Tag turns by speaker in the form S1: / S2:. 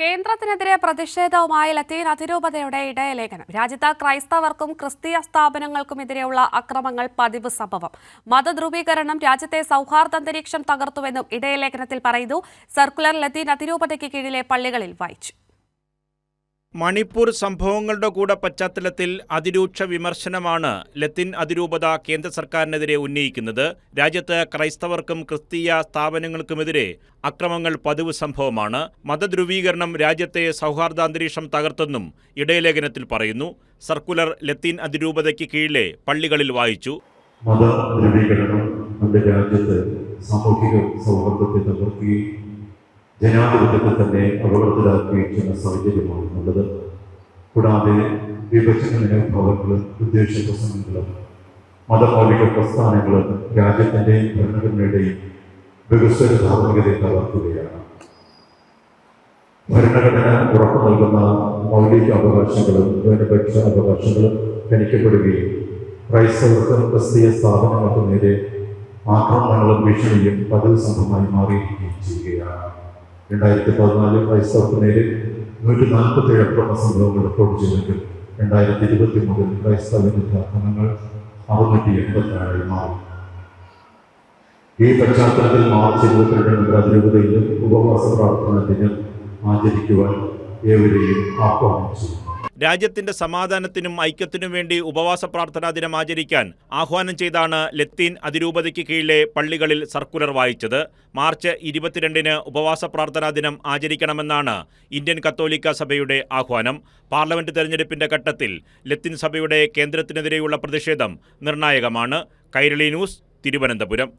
S1: കേന്ദ്രത്തിനെതിരെ പ്രതിഷേധവുമായി ലത്തീൻ അതിരൂപതയുടെ ഇടയലേഖനം. രാജ്യത്ത് ക്രൈസ്തവർക്കും ക്രിസ്തീയ സ്ഥാപനങ്ങൾക്കുമെതിരെയുള്ള അക്രമങ്ങൾ പതിവ് സംഭവം. മതധ്രുവീകരണം രാജ്യത്തെ സൗഹാർദ്ദാന്തരീക്ഷം തകർത്തുവെന്നും ഇടയലേഖനത്തിൽ പറയുന്നു. സർക്കുലർ ലത്തീൻ അതിരൂപതയ്ക്ക് കീഴിലെ പള്ളികളിൽ വായിച്ചു.
S2: മണിപ്പൂർ സംഭവങ്ങളുടെ കൂടെ പശ്ചാത്തലത്തിൽ അതിരൂക്ഷ വിമർശനമാണ് ലത്തിൻ അതിരൂപത കേന്ദ്ര സർക്കാരിനെതിരെ ഉന്നയിക്കുന്നത്. രാജ്യത്ത് ക്രൈസ്തവർക്കും ക്രിസ്തീയ സ്ഥാപനങ്ങൾക്കുമെതിരെ അക്രമങ്ങൾ പതിവ് സംഭവമാണ്. മതധ്രുവീകരണം രാജ്യത്തെ സൗഹാർദ്ദാന്തരീക്ഷം തകർത്തെന്നും ഇടയലേഖനത്തിൽ പറയുന്നു. സർക്കുലർ ലത്തീൻ അതിരൂപതയ്ക്ക് കീഴിലെ പള്ളികളിൽ വായിച്ചു.
S3: മതധ്രുവീകരണം രാജ്യത്ത് സാമൂഹിക സൗഹാർദ്ദത്തെ തകർക്കുകയും ജനാധിപത്യത്തെ തന്നെ അപകടത്തിലാക്കിയിരിക്കുന്ന സാഹചര്യമാണ് ഉള്ളത്. കൂടാതെ വിഭജന മനോഭാവങ്ങളും ഉദ്ദേശ പ്രസംഗങ്ങളും മതമൗലിക പ്രസ്ഥാനങ്ങളും രാജ്യത്തിന്റെയും ഭരണഘടനയുടെയും വികസ്വര ധാർമ്മികതയെ തകർക്കുകയാണ് ഭരണഘടന ഉറപ്പു നൽകുന്ന മൗലിക അവകാശങ്ങളും ന്യൂനപക്ഷ അവകാശങ്ങളും ഗണിക്കപ്പെടുകയും ക്രൈസ്തവർക്കും ക്രിസ്തീയ സ്ഥാപനങ്ങൾക്കും നേരെ ആക്രമണങ്ങളും ഭീഷണിയും പതിവ് സംഭവമായി മാറിയിരിക്കുകയും ചെയ്യുകയാണ്. രണ്ടായിരത്തി പതിനാല് ക്രൈസ്തവർക്ക് നേരെ നൂറ്റി നാൽപ്പത്തി ഏഴ് അക്രമ സംഭവങ്ങൾ റിപ്പോർട്ട് ചെയ്തെങ്കിൽ രണ്ടായിരത്തി ഇരുപത്തി മൂന്നിൽ ക്രൈസ്തവ അക്രമങ്ങൾ അറുന്നൂറ്റി എൺപത്തിനാലായി മാറി. ഈ പശ്ചാത്തലത്തിൽ മാർച്ച് ഇരുപത്തിരണ്ടിന് അതിരൂപതയിലും ഉപവാസ പ്രാർത്ഥന ദിനം ആചരിക്കുവാൻ ഏവരെയും ആഹ്വാനം ചെയ്യുന്നു
S2: രാജ്യത്തിന്റെ സമാധാനത്തിനും ഐക്യത്തിനും വേണ്ടി ഉപവാസ പ്രാർത്ഥനാ ദിനം ആചരിക്കാൻ ആഹ്വാനം ചെയ്താണ് ലത്തീൻ അതിരൂപതയ്ക്ക് കീഴിലെ പള്ളികളിൽ സർക്കുലർ വായിച്ചത്. മാർച്ച് ഇരുപത്തിരണ്ടിന് ഉപവാസ പ്രാർത്ഥനാ ദിനം ആചരിക്കണമെന്നാണ് ഇന്ത്യൻ കത്തോലിക്ക സഭയുടെ ആഹ്വാനം. പാർലമെന്റ് തെരഞ്ഞെടുപ്പിന്റെ ഘട്ടത്തിൽ ലത്തീൻ സഭയുടെ കേന്ദ്രത്തിനെതിരെയുള്ള പ്രതിഷേധം നിർണായകമാണ്. കൈരളി ന്യൂസ് തിരുവനന്തപുരം.